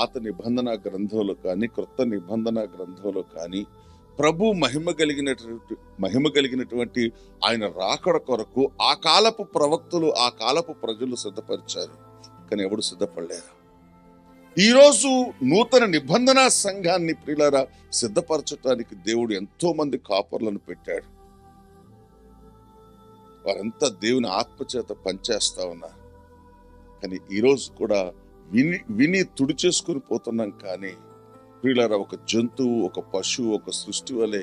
పాత నిబంధన గ్రంథంలో కానీ క్రొత్త నిబంధన గ్రంథంలో కానీ ప్రభు మహిమ కలిగినటువంటి మహిమ కలిగినటువంటి ఆయన రాకడ కొరకు ఆ కాలపు ప్రవక్తలు ఆ కాలపు ప్రజలు సిద్ధపరిచారు. కానీ ఎవడు సిద్ధపడలేదు ఈరోజు నూతన నిబంధన సంఘాన్ని ప్రియులరా సిద్ధపరచడానికి దేవుడు ఎంతో మంది కాపర్లను పెట్టాడు. వారంతా దేవుని ఆత్మచేత పనిచేస్తా ఉన్నారు. కానీ ఈరోజు కూడా విని విని తుడిచేసుకొని పోతున్నాం కానీ ప్రియులారా ఒక జంతువు ఒక పశువు ఒక సృష్టి వలె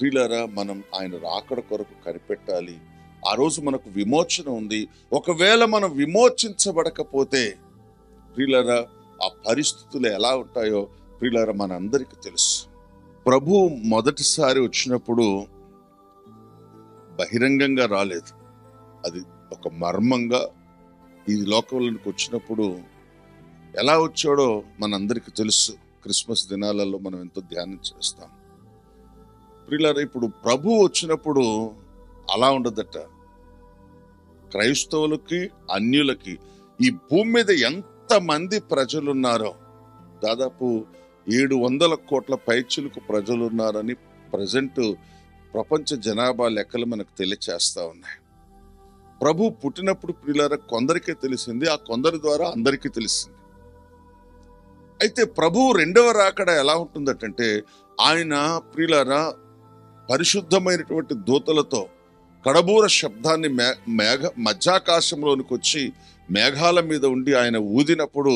ప్రియులారా మనం ఆయన రాకడ కొరకు కనిపెట్టాలి. ఆ రోజు మనకు విమోచన ఉంది. ఒకవేళ మనం విమోచించబడకపోతే ప్రియులారా ఆ పరిస్థితులు ఎలా ఉంటాయో ప్రియులారా మనందరికీ తెలుసు. ప్రభు మొదటిసారి వచ్చినప్పుడు బహిరంగంగా రాలేదు. అది ఒక మర్మంగా ఈ లోకంలోనికి వచ్చినప్పుడు ఎలా వచ్చాడో మనందరికీ తెలుసు. క్రిస్మస్ దినాలలో మనం ఎంతో ధ్యానం చేస్తాం. ప్రియులారా ఇప్పుడు ప్రభు వచ్చినప్పుడు అలా ఉండదట. క్రైస్తవులకి అన్యులకి ఈ భూమి మీద ఎంత మంది ప్రజలున్నారో దాదాపు ఏడు వందల కోట్ల పైచులకు ప్రజలు ఉన్నారని ప్రజెంట్ ప్రపంచ జనాభా లెక్కలు మనకు తెలియచేస్తా ఉన్నాయి. ప్రభు పుట్టినప్పుడు ప్రియులారా కొందరికే తెలిసింది ఆ కొందరి ద్వారా అందరికీ తెలిసింది. అయితే ప్రభువు రెండవ రాకడ ఎలా ఉంటుందటంటే ఆయన ప్రియులారా పరిశుద్ధమైనటువంటి దూతలతో కడబూర శబ్దాన్ని మే మేఘ మధ్యాకాశంలోనికి వచ్చి మేఘాల మీద ఉండి ఆయన ఊదినప్పుడు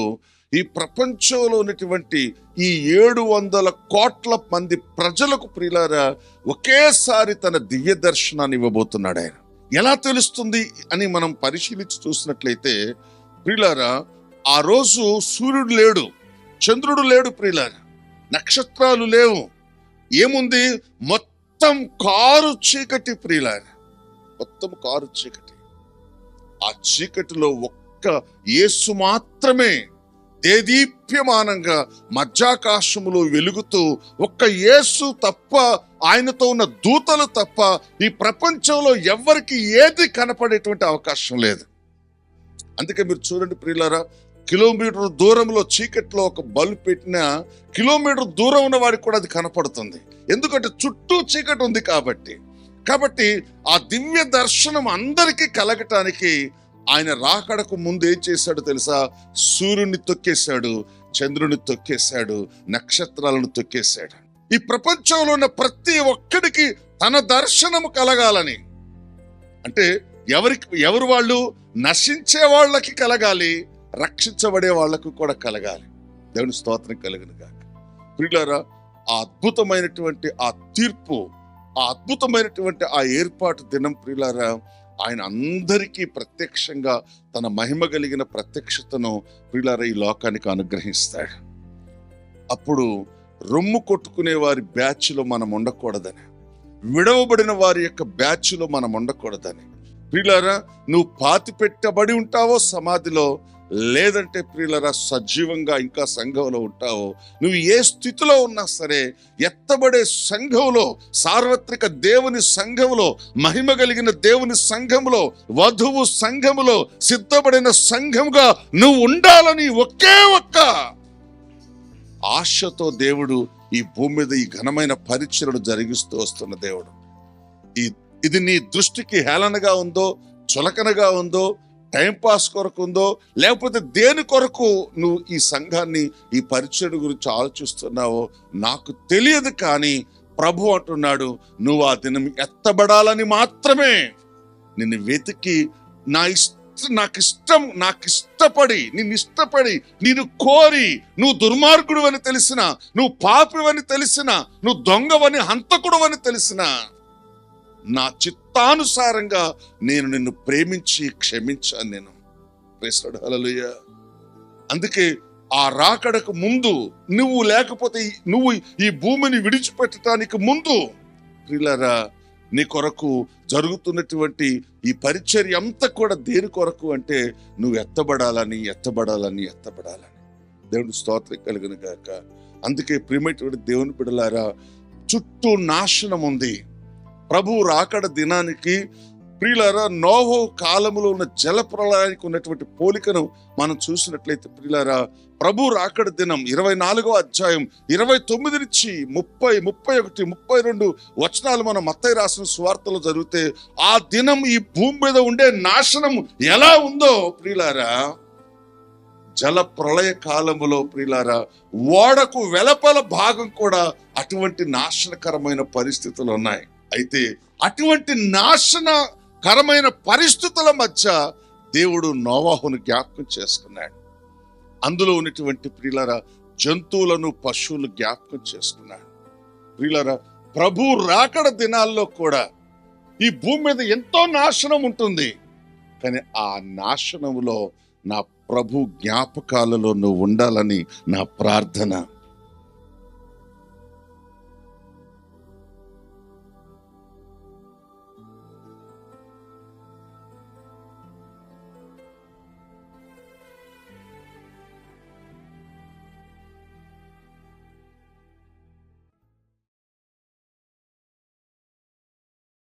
ఈ ప్రపంచంలో ఉన్నటువంటి ఈ ఏడు వందల కోట్ల మంది ప్రజలకు ప్రియులారా ఒకేసారి తన దివ్య దర్శనాన్ని ఇవ్వబోతున్నాడు ఆయన. ఎలా తెలుస్తుంది అని మనం పరిశీలించి చూసినట్లయితే ప్రియులారా ఆ రోజు సూర్యుడు లేడు. చంద్రుడు లేడు ప్రియులారా. నక్షత్రాలు లేవు. ఏముంది? మొత్తం కారు చీకటి ప్రియులారా. మొత్తం కారు చీకటి. ఆ చీకటిలో ఒక్క యేసు మాత్రమే దేదీప్యమానంగా మధ్యాకాశములో వెలుగుతూ ఒక్క యేసు తప్ప ఆయనతో ఉన్న దూతలు తప్ప ఈ ప్రపంచంలో ఎవ్వరికి ఏది కనపడేటువంటి అవకాశం లేదు. అందుకే మీరు చూడండి ప్రియులారా కిలోమీటర్ దూరంలో చీకట్లో ఒక బల్బ్ పెట్టినా కిలోమీటర్ దూరం ఉన్న వాడికి కూడా అది కనపడుతుంది. ఎందుకంటే చుట్టూ చీకటి ఉంది కాబట్టి. కాబట్టి ఆ దివ్య దర్శనం అందరికీ కలగటానికి ఆయన రాకడకు ముందు ఏం చేశాడు తెలుసా? సూర్యుని తొక్కేశాడు చంద్రుని తొక్కేశాడు నక్షత్రాలను తొక్కేశాడు. ఈ ప్రపంచంలో ఉన్న ప్రతి ఒక్కడికి తన దర్శనము కలగాలని. అంటే ఎవరికి ఎవరు వాళ్ళు? నశించే వాళ్ళకి కలగాలి. రక్షించబడే వాళ్ళకు కూడా కలగాలి. దేవుని స్తోత్రం కలిగిన గాక. ప్రియులారా ఆ అద్భుతమైనటువంటి ఆ తీర్పు ఆ అద్భుతమైనటువంటి ఆ ఏర్పాటు దినం ప్రియులారా ఆయన అందరికీ ప్రత్యక్షంగా తన మహిమ కలిగిన ప్రత్యక్షతను ప్రియులారా ఈ లోకానికి అనుగ్రహిస్తాడు. అప్పుడు రొమ్ము కొట్టుకునే వారి బ్యాచ్లో మనం ఉండకూడదని విడవబడిన వారి యొక్క బ్యాచ్లో మనం ఉండకూడదని. ప్రియులారా నువ్వు పాతి పెట్టబడి ఉంటావో సమాధిలో లేదంటే ప్రియులరా సజీవంగా ఇంకా సంఘంలో ఉంటావో. నువ్వు ఏ స్థితిలో ఉన్నా సరే ఎత్తబడే సంఘంలో సార్వత్రిక దేవుని సంఘంలో మహిమ కలిగిన దేవుని సంఘంలో వధువు సంఘములో సిద్ధపడిన సంఘముగా నువ్వు ఉండాలని ఒకే ఒక్క ఆశతో దేవుడు ఈ భూమి మీద ఈ ఘనమైన పరిచయను జరిగిస్తూ వస్తున్న దేవుడు. ఈ ఇది నీ దృష్టికి హేళనగా ఉందో చులకనగా ఉందో టైంపాస్ కొరకు ఉందో లేకపోతే దేని కొరకు నువ్వు ఈ సంఘాన్ని ఈ పరిచయం గురించి ఆలోచిస్తున్నావో నాకు తెలియదు కానీ ప్రభు అంటున్నాడు నువ్వు ఆ దినం ఎత్తబడాలని మాత్రమే నిన్ను వెతికి నా ఇష్ట నాకు ఇష్టం నాకు ఇష్టపడి నిన్ను ఇష్టపడి నేను కోరి నువ్వు దుర్మార్గుడు అని తెలిసిన నువ్వు పాపివని తెలిసిన నువ్వు దొంగవని హంతకుడు అని తెలిసినా నా చిత్తానుసారంగా నేను నిన్ను ప్రేమించి క్షమించాను నేను. ప్రేసడు అందుకే ఆ రాకడకు ముందు నువ్వు లేకపోతే నువ్వు ఈ భూమిని విడిచిపెట్టడానికి ముందు ప్రిలరా నీ కొరకు జరుగుతున్నటువంటి ఈ పరిచర్య అంతా కూడా దేని కొరకు అంటే నువ్వు ఎత్తబడాలని ఎత్తబడాలని ఎత్తబడాలని. దేవుని స్తోత్రం కలిగిన గాక. అందుకే ప్రియమైనటువంటి దేవుని బిడలారా చుట్టూ నాశనం ఉంది. ప్రభు రాకడ దినానికి ప్రియులారా నోహో కాలంలో ఉన్న జల ప్రళయానికి ఉన్నటువంటి పోలికను మనం చూసినట్లయితే ప్రియులారా ప్రభు రాకడ దినం ఇరవై నాలుగో అధ్యాయం ఇరవై తొమ్మిది నుంచి ముప్పై ముప్పై ఒకటి ముప్పై రెండు వచనాలు మనం మత్తయ్య రాసిన సువార్తలు జరిగితే ఆ దినం ఈ భూమి మీద ఉండే నాశనం ఎలా ఉందో ప్రియులారా జల ప్రళయ కాలములో ప్రియులారా ఓడకు వెలపల భాగం కూడా అటువంటి నాశనకరమైన పరిస్థితులు ఉన్నాయి. అయితే అటువంటి నాశనకరమైన పరిస్థితుల మధ్య దేవుడు నోవాహును జ్ఞాపకం చేసుకున్నాడు. అందులో ఉన్నటువంటి ప్రియులారా జంతువులను పశువులు జ్ఞాపకం చేసుకున్నాడు. ప్రియులారా ప్రభు రాకడ దినాల్లో కూడా ఈ భూమి మీద ఎంతో నాశనం ఉంటుంది. కానీ ఆ నాశనములో నా ప్రభు జ్ఞాపకాలలో నువ్వు ఉండాలని నా ప్రార్థన.